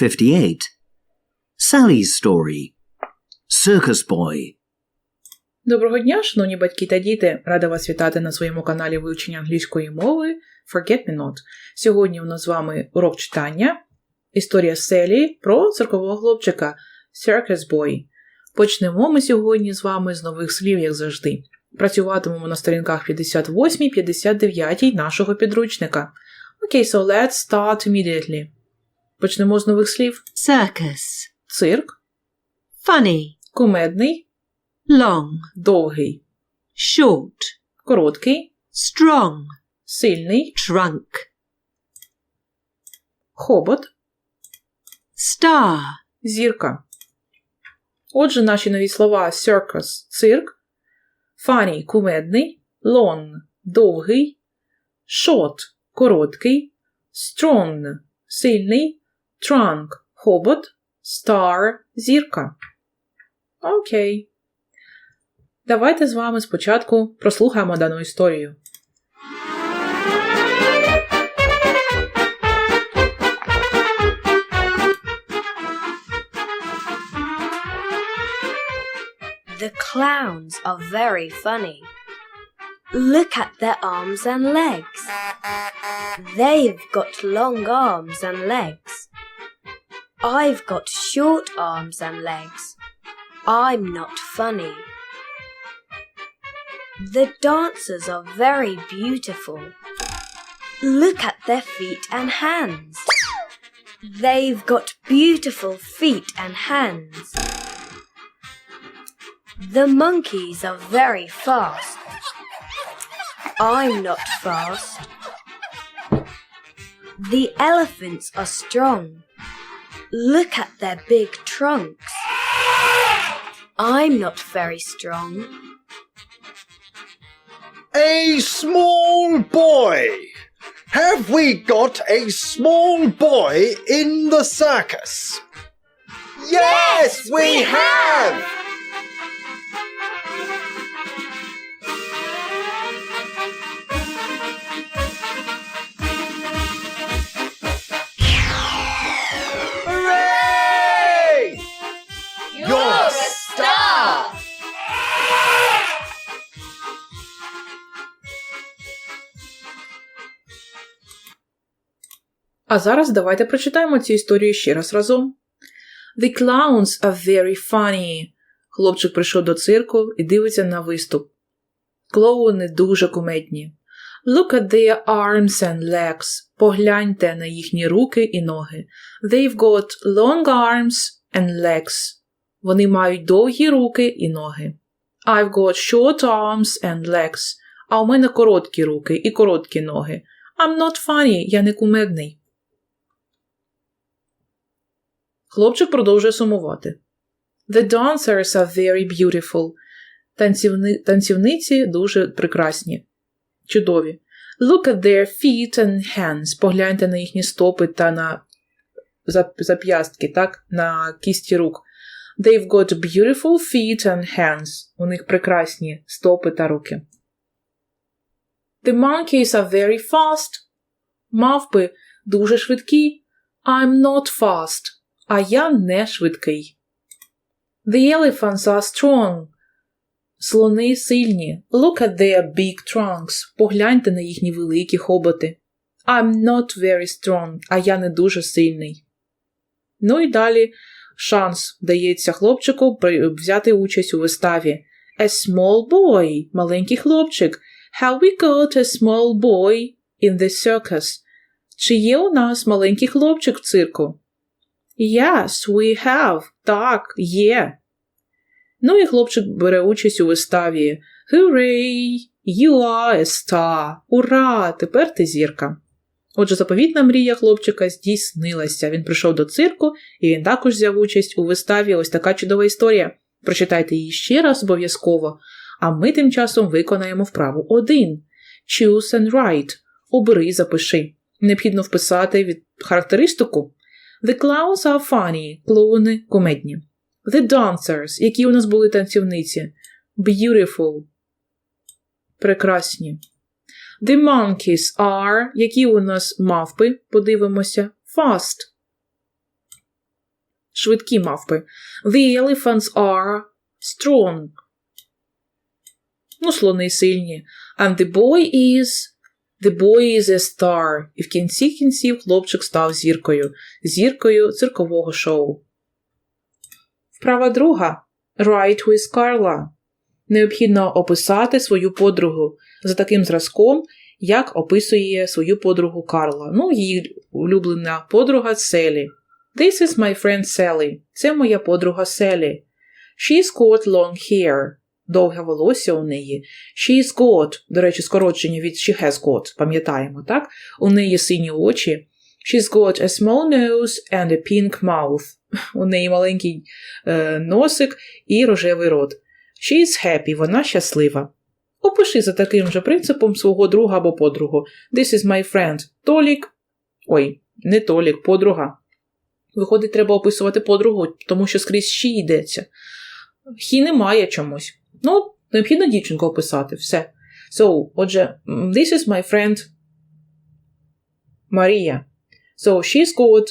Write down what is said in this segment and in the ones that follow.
58. Sally's story. Circus Boy. Доброго дня, шановні батьки та діти! Рада вас вітати на своєму каналі вивчення англійської мови Forget Me Not. Сьогодні у нас з вами урок читання, історія Селі про циркового хлопчика Circus Boy. Почнемо ми сьогодні з вами з нових слів, як завжди. Працюватимемо на сторінках 58-59 нашого підручника. Окей, so let's start immediately. Почнемо з нових слів. circus, Цирк, funny, кумедний, long, довгий, short, короткий, strong, сильний, trunk, хобот, star, зірка. Отже, наші нові слова circus – цирк, funny – кумедний, long – довгий, short – короткий, strong – сильний, trunk – хобот, star – зірка. Окей. Давайте з вами спочатку прослухаємо дану історію. The clowns are very funny. Look at their arms and legs. They've got long arms and legs. I've got short arms and legs. I'm not funny. The dancers are very beautiful. Look at their feet and hands. They've got beautiful feet and hands. The monkeys are very fast. I'm not fast. The elephants are strong. Look at their big trunks. I'm not very strong. A small boy. Have we got a small boy in the circus? Yes, we have! А зараз давайте прочитаємо цю історію ще раз разом. The clowns are very funny. Хлопчик прийшов до цирку і дивиться на виступ. Клоуни дуже кумедні. Look at their arms and legs. Погляньте на їхні руки і ноги. They've got long arms and legs. Вони мають довгі руки і ноги. I've got short arms and legs. А у мене короткі руки і короткі ноги. I'm not funny, я не кумедний. Хлопчик продовжує сумувати. The dancers are very beautiful. Танцівни... Танцівниці дуже прекрасні. Чудові. Look at their feet and hands. Погляньте на їхні стопи та на зап'ястки, так? На кісті рук. They've got beautiful feet and hands. У них прекрасні стопи та руки. The monkeys are very fast. Мавпи дуже швидкі. I'm not fast. А я не швидкий. The elephants are strong. Слони сильні. Look at their big trunks. Погляньте на їхні великі хоботи. I'm not very strong. А я не дуже сильний. Ну і далі шанс дається хлопчику взяти участь у виставі. A small boy. Маленький хлопчик. Have we got a small boy in the circus? Чи є у нас маленький хлопчик в цирку? Yes, we have. Так, є. Ну і хлопчик бере участь у виставі. Hooray! You are a star! Ура! Тепер ти зірка. Отже, заповітна мрія хлопчика здійснилася. Він прийшов до цирку, і він також взяв участь у виставі. Ось така чудова історія. Прочитайте її ще раз обов'язково. А ми тим часом виконаємо вправу 1. Choose and write. Обери запиши. Необхідно вписати від характеристику. The clowns are funny. Клоуни кумедні. The dancers. Які у нас були танцівниці? Beautiful. Прекрасні. The monkeys are. Які у нас мавпи? Подивимося. Fast. Швидкі мавпи. The elephants are strong. Ну, слони сильні. And the boy is. The boy is a star. І в кінці кінців хлопчик став зіркою. Зіркою циркового шоу. Вправа друга. Write with Carla. Необхідно описати свою подругу за таким зразком, як описує свою подругу Карла. Ну, її улюблена подруга Селі. This is my friend Sally. Це моя подруга Селі. She's got long hair. Довге волосся у неї. She's got, до речі, скорочення від she has got, пам'ятаємо, так? У неї сині очі. She's got a small nose and a pink mouth. У неї маленький е, носик і рожевий рот. She's happy, вона щаслива. Опиши за таким же принципом свого друга або подругу. This is my friend. Толік. Ой, не Толік, подруга. Виходить, треба описувати подругу, тому що скрізь ще йдеться. Хі немає чомусь. Ну, необхідно дівчинку описати. Все. So, отже, this is my friend Марія. So, she's got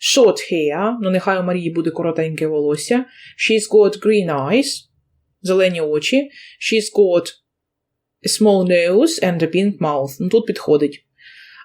short hair. Ну, нехай у Марії буде коротеньке волосся. She's got green eyes. Зелені очі. She's got a small nose and a pink mouth. Ну, тут підходить.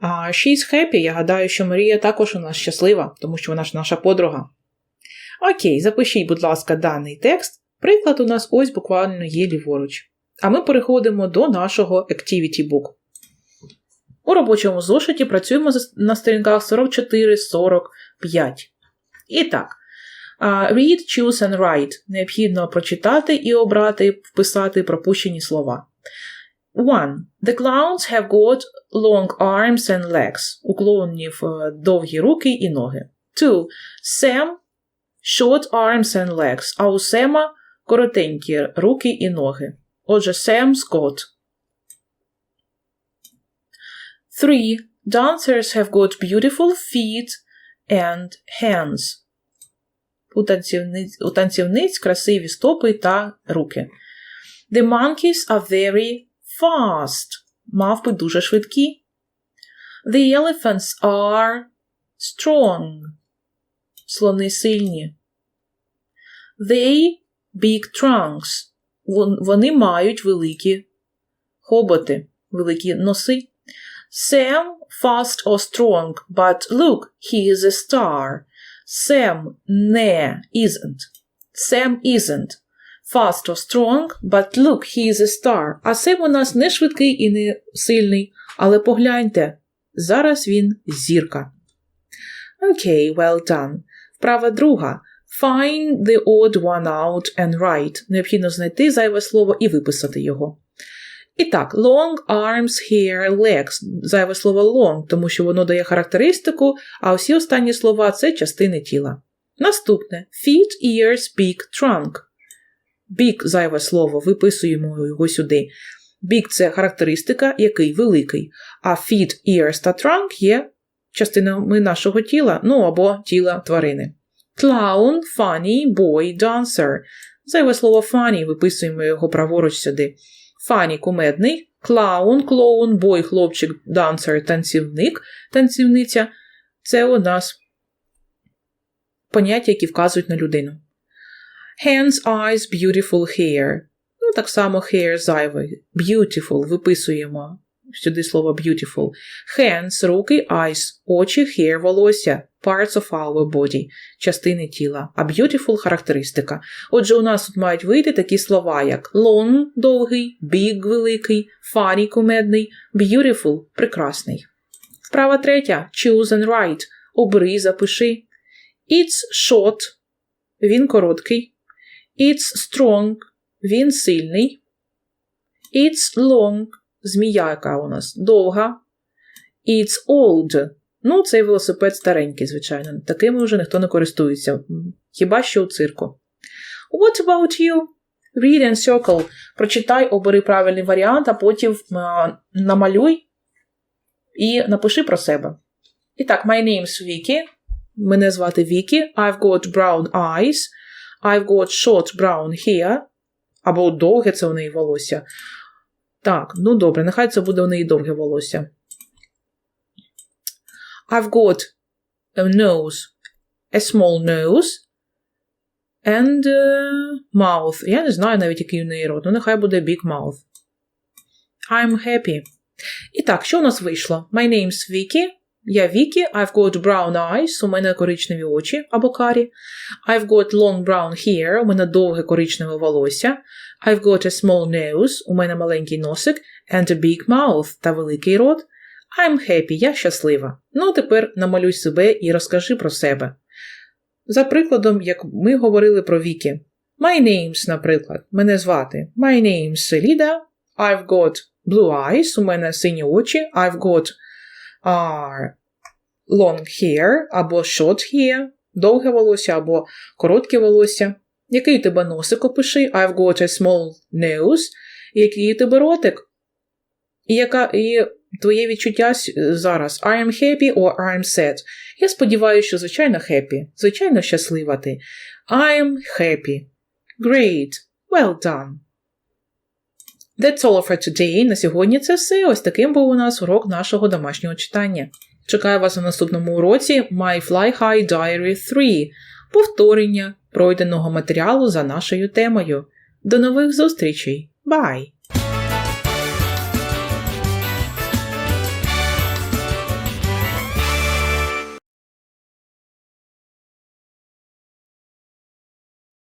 А she's happy. Я гадаю, що Марія також у нас щаслива, тому що вона ж наша подруга. Окей, запишіть, будь ласка, даний текст. Приклад у нас ось буквально є ліворуч. А ми переходимо до нашого Activity Book. У робочому зошиті працюємо на сторінках 44-45. І так. Read, choose and write. Необхідно прочитати і обрати, вписати пропущені слова. 1. The clowns have got long arms and legs. У клоунів е, довгі руки і ноги. 2. Sam short arms and legs. А у Сема коротенькі руки і ноги. Отже, Sam Scott. 3. Dancers have got beautiful feet and hands. У танцівниць, у танцівниць красиві стопи та руки. The monkeys are very fast. Мавпи дуже швидкі. The elephants are strong. Слони сильні. They big trunks. Вон- Вони мають великі хоботи, великі носи. Sam fast or strong, but look, he is a star. Sam не isn't. Sam isn't. Fast or strong, but look, he is a star. А Сем у нас не швидкий і не сильний, але погляньте, зараз він зірка. Окей, well done. Вправа друга. Find the odd one out and write. Необхідно знайти зайве слово і виписати його. І так, long arms, hair, legs. Зайве слово long, тому що воно дає характеристику, а усі останні слова це частини тіла. Наступне feet, ears, beak, trunk. Big – зайве слово, виписуємо його сюди. Big – це характеристика, який великий, а feet, ears та trunk є частинами нашого тіла, ну або тіла тварини. Clown, funny, boy, dancer. Зайве слово funny, виписуємо його праворуч сюди. Funny – кумедний, клаун, клоун, бой, хлопчик, dancer, танцівник, танцівниця. Це у нас поняття, які вказують на людину. Hands, eyes, beautiful hair. Ну, так само hair зайвий. Beautiful виписуємо сюди слово beautiful. Hands, руки, eyes, очі, hair, волосся. Parts of our body частини тіла. А beautiful характеристика. Отже, у нас тут мають вийти такі слова, як long довгий, big великий, funny кумедний, beautiful прекрасний. Вправа третя. Choose and write. Обери, запиши. It's short. Він короткий. It's strong. Він сильний. It's long. Змія, яка у нас довга. It's old. Ну, цей велосипед старенький, звичайно. Такими вже ніхто не користується. Хіба що у цирку. What about you? Read and circle. Прочитай, обери правильний варіант, а потім а, намалюй і напиши про себе. І так, my name's Vicky. Мене звати Вікі. I've got brown eyes. I've got short brown hair. Або довге це у неї волосся. Так, ну добре, нехай це буде у неї довге волосся. I've got a nose, a small nose. and е, mouth. Я не знаю навіть, який у неї рот. Ну, нехай буде big mouth. I'm happy. І так, що у нас вийшло? My name's Vicky. Я Вікі, I've got brown eyes, у мене коричневі очі або карі. I've got long brown hair, у мене довге коричневе волосся. I've got a small nose, у мене маленький носик, and a big mouth та великий рот. I'm happy, я щаслива. Ну, тепер намалюй себе і розкажи про себе. За прикладом, як ми говорили про Вікі. My name's, наприклад, мене звати. My name's Селіда. I've got blue eyes, у мене сині очі. I've got are long hair або short hair, довге волосся або коротке волосся. Який у тебе носик опиши? I've got a small nose. Який у тебе ротик? І яка і твоє відчуття зараз? I am happy or I am sad? Я сподіваюся, що звичайно happy. Звичайно щаслива ти. I am happy. Great. Well done. That's all for today. На сьогодні це все. Ось таким був у нас урок нашого домашнього читання. Чекаю вас на наступному уроці My Fly High Diary 3 повторення пройденого матеріалу за нашою темою. До нових зустрічей! Bye!